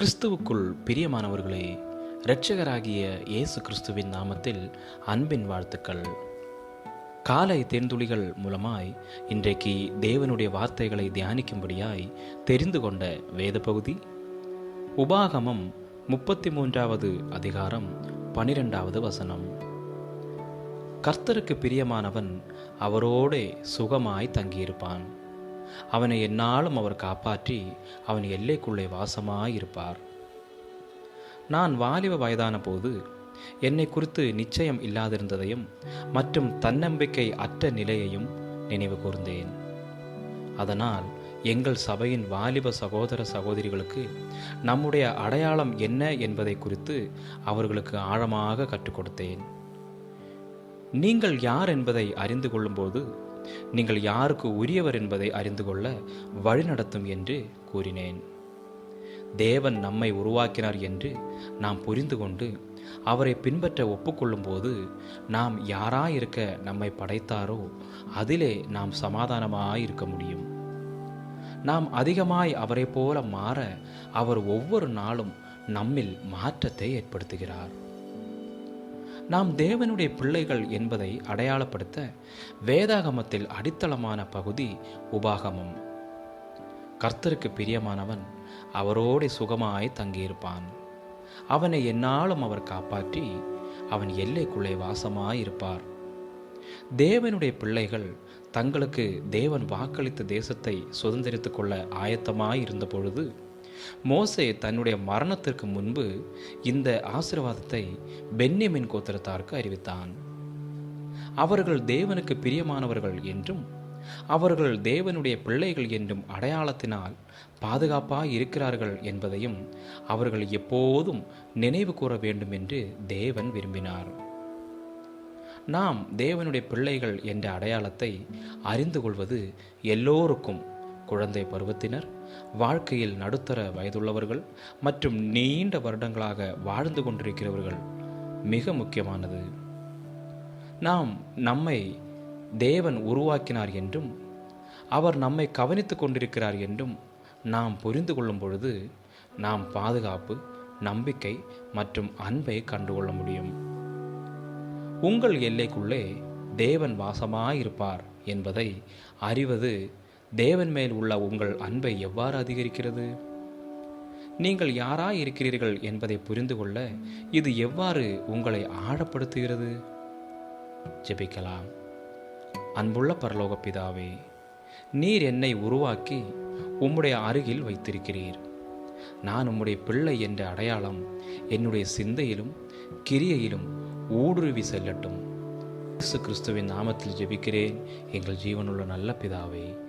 கிறிஸ்துவுக்குள் பிரியமானவர்களே இரட்சகராகிய இயேசு கிறிஸ்துவின் நாமத்தில் அன்பின் வாழ்த்துக்கள். காலை தேர்ந்துளிகள் மூலமாய் இன்றைக்கு தேவனுடைய வார்த்தைகளை தியானிக்கும்படியாய் தெரிந்து கொண்ட வேத பகுதி உபாகமம் முப்பத்தி மூன்றாவது அதிகாரம் பனிரெண்டாவது வசனம். கர்த்தருக்கு பிரியமானவன் அவரோடே சுகமாய் தங்கியிருப்பான். அவனை என்னாலும் அவர் காப்பாற்றி அவன் எல்லைக்குள்ளே வாசமாயிருப்பார். நான் வாலிப வயதான போது என்னை குறித்து நிச்சயம் இல்லாதிருந்ததையும் மற்றும் தன்னம்பிக்கை அற்ற நிலையையும் நினைவு கூர்ந்தேன். அதனால் எங்கள் சபையின் வாலிப சகோதர சகோதரிகளுக்கு நம்முடைய அடையாளம் என்ன என்பதை குறித்து அவர்களுக்கு ஆழமாக கற்றுக் கொடுத்தேன். நீங்கள் யார் என்பதை அறிந்து கொள்ளும்போது நீங்கள் யாருக்கு உரியவர் என்பதை அறிந்து கொள்ள வழிநடத்தும் என்று கூறினேன். தேவன் நம்மை உருவாக்கினார் என்று நாம் புரிந்து கொண்டு அவரை பின்பற்ற ஒப்புக்கொள்ளும்போது நாம் யாராயிருக்க நம்மை படைத்தாரோ அதிலே நாம் சமாதானமாய் இருக்க முடியும். நாம் அதிகமாய் அவரை போல மாற அவர் ஒவ்வொரு நாளும் நம்மில் மாற்றத்தை ஏற்படுத்துகிறார். நாம் தேவனுடைய பிள்ளைகள் என்பதை அடையாளப்படுத்த வேதாகமத்தில் அடித்தளமான பகுதி உபாகமம். கர்த்தருக்கு பிரியமானவன் அவரோடு சுகமாய் தங்கியிருப்பான். அவனை என்னாலும் அவர் காப்பாற்றி அவன் எல்லைக்குள்ளே வாசமாயிருப்பார். தேவனுடைய பிள்ளைகள் தங்களுக்கு தேவன் வாக்களித்த தேசத்தை சுதந்திரித்துக் கொள்ள ஆயத்தமாயிருந்த பொழுது மோசே தன்னுடைய மரணத்திற்கு முன்பு இந்த ஆசிர்வாதத்தை பென்யமின் கோத்திரத்தாருக்கு அறிவித்தான். அவர்கள் தேவனுக்கு பிரியமானவர்கள் என்றும் அவர்கள் தேவனுடைய பிள்ளைகள் என்றும் அடையாளத்தினால் பாதுகாப்பாக இருக்கிறார்கள் என்பதையும் அவர்கள் எப்போதும் நினைவு கூற வேண்டும் என்று தேவன் விரும்பினார். நாம் தேவனுடைய பிள்ளைகள் என்ற அடையாளத்தை அறிந்து கொள்வது எல்லோருக்கும் குழந்தை பருவத்தினர் வாழ்க்கையில் நடுத்தர வயதுள்ளவர்கள் மற்றும் நீண்ட வருடங்களாக வாழ்ந்து கொண்டிருக்கிறவர்கள் மிக முக்கியமானது. நாம் நம்மை தேவன் உருவாக்கினார் என்றும் அவர் நம்மை கவனித்து கொண்டிருக்கிறார் என்றும் நாம் புரிந்து கொள்ளும் பொழுது நாம் பாதுகாப்பு நம்பிக்கை மற்றும் அன்பை கண்டுகொள்ள முடியும். உங்கள் எல்லைக்குள்ளே தேவன் வாசமாயிருப்பார் என்பதை அறிவது தேவன் மேல் உள்ள உங்கள் அன்பை எவ்வாறு அதிகரிக்கிறது? நீங்கள் யாராய் இருக்கிறீர்கள் என்பதை புரிந்து கொள்ள இது எவ்வாறு உங்களை ஆழப்படுத்துகிறது? ஜெபிக்கலாம். அன்புள்ள பரலோக பிதாவே நீர் என்னை உருவாக்கி உம்முடைய அருகில் வைத்திருக்கிறீர். நான் உம்முடைய பிள்ளை என்ற அடையாளம் என்னுடைய சிந்தையிலும் கிரியையிலும் ஊடுருவி செல்லட்டும். கிறிஸ்து கிறிஸ்துவின் நாமத்தில் ஜெபிக்கிறேன். எங்கள் ஜீவனுள்ள நல்ல பிதாவை